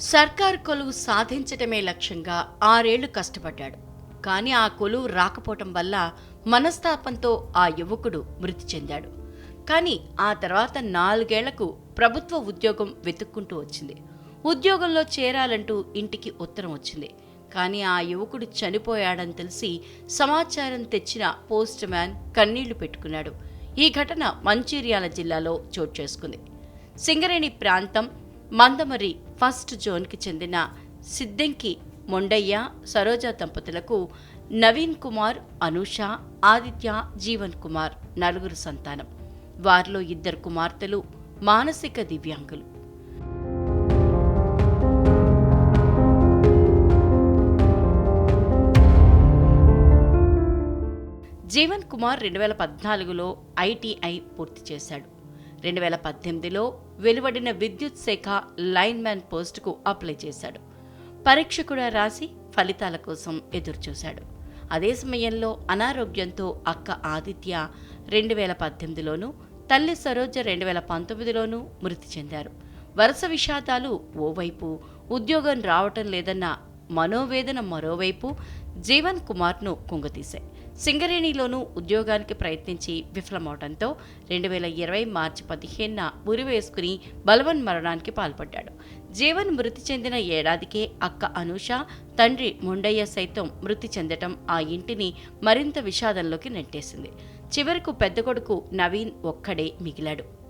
సర్కార్ కొలువు సాధించటమే లక్ష్యంగా ఆరేళ్ళు కష్టపడ్డాడు. కానీ ఆ కొలువు రాకపోవటం వల్ల మనస్తాపంతో ఆ యువకుడు మృతి చెందాడు. కానీ ఆ తర్వాత నాలుగేళ్ళకు ప్రభుత్వ ఉద్యోగం వెతుక్కుంటూ వచ్చింది. ఉద్యోగంలో చేరాలంటూ ఇంటికి ఉత్తరం వచ్చింది. కానీ ఆ యువకుడు చనిపోయాడని తెలిసి సమాచారం తెచ్చిన పోస్ట్ మ్యాన్ కన్నీళ్ళు పెట్టుకున్నాడు. ఈ ఘటన మంచిర్యాల జిల్లాలో చోటు చేసుకుంది. సింగరేణి ప్రాంతం మందమరి ఫస్ట్ జోన్కి చెందిన సిద్దెంకి మొండయ్య సరోజ దంపతులకు నవీన్ కుమార్ అనూష ఆదిత్య జీవన్ కుమార్ నలుగురు సంతానం. వారిలో ఇద్దరు కుమార్తెలు మానసిక దివ్యాంగులు. జీవన్ కుమార్ రెండు వేల పద్నాలుగులో ఐటీఐ పూర్తి చేశాడు. రెండు వేల పద్దెనిమిదిలో వెలువడిన విద్యుత్ శాఖ లైన్మ్యాన్ పోస్టుకు అప్లై చేశాడు. పరీక్ష కూడా రాసి ఫలితాల కోసం ఎదురుచూశాడు. అదే సమయంలో అనారోగ్యంతో అక్క ఆదిత్య రెండు వేల పద్దెనిమిదిలోనూ తల్లి సరోజ రెండు వేల పంతొమ్మిదిలోనూ మృతి చెందారు. వరుస విషాదాలు ఓవైపు ఉద్యోగం రావటం లేదన్న మనోవేదన మరోవైపు జీవన్ కుమార్ను కుంగతీశాయి. సింగరేణిలోనూ ఉద్యోగానికి ప్రయత్నించి విఫలమవడంతో రెండు వేల ఇరవై మార్చి పదిహేనున ఉరి వేసుకుని బలవన్ మరణానికి పాల్పడ్డాడు. జీవన్ మృతి చెందిన ఏడాదికే అక్క అనూష తండ్రి ముండయ్య సైతం మృతి చెందటం ఆ ఇంటిని మరింత విషాదంలోకి నెట్టేసింది. చివరకు పెద్ద కొడుకు నవీన్ ఒక్కడే మిగిలాడు.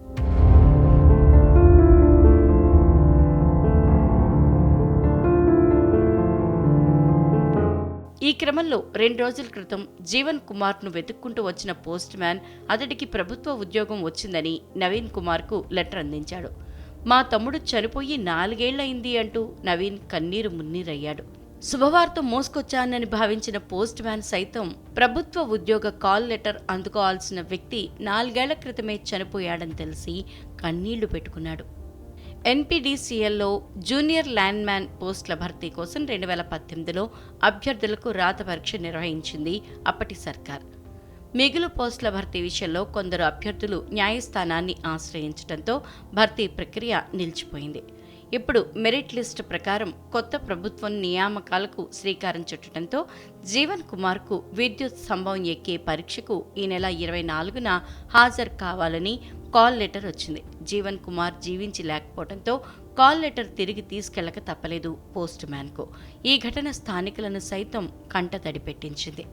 ఈ క్రమంలో రెండు రోజుల క్రితం జీవన్ కుమార్ను వెతుక్కుంటూ వచ్చిన పోస్ట్ మ్యాన్ అతడికి ప్రభుత్వ ఉద్యోగం వచ్చిందని నవీన్ కుమార్కు లెటర్ అందించాడు. మా తమ్ముడు చనిపోయి నాలుగేళ్ళయింది అంటూ నవీన్ కన్నీరు మున్నీరయ్యాడు. శుభవార్త మోసుకొచ్చానని భావించిన పోస్ట్ మ్యాన్ సైతం ప్రభుత్వ ఉద్యోగ కాల్ లెటర్ అందుకోవాల్సిన వ్యక్తి నాలుగేళ్ళ క్రితమే చనిపోయాడని తెలిసి కన్నీళ్ళు పెట్టుకున్నాడు. ఎన్పీడీసీఎల్లో జూనియర్ ల్యాండ్మ్యాన్ పోస్టుల భర్తీ కోసం రెండు వేల పద్దెనిమిదిలో అభ్యర్థులకు రాత పరీక్ష నిర్వహించింది అప్పటి సర్కార్. మిగులు పోస్టుల భర్తీ విషయంలో కొందరు అభ్యర్థులు న్యాయస్థానాన్ని ఆశ్రయించడంతో భర్తీ ప్రక్రియ నిలిచిపోయింది. ఇప్పుడు మెరిట్ లిస్ట్ ప్రకారం కొత్త ప్రభుత్వం నియామకాలకు శ్రీకారం చుట్టడంతో జీవన్ కుమార్కు విద్యుత్ స్తంభం ఎక్కే పరీక్షకు ఈ నెల ఇరవై నాలుగున హాజరు కావాలని కాల్ లెటర్ వచ్చింది. జీవన్ కుమార్ జీవించి లేకపోవడంతో కాల్ లెటర్ తిరిగి తీసుకెళ్ళక తప్పలేదు పోస్ట్ మ్యాన్కు. ఈ ఘటన స్థానికులను సైతం కంటతడి పెట్టించింది.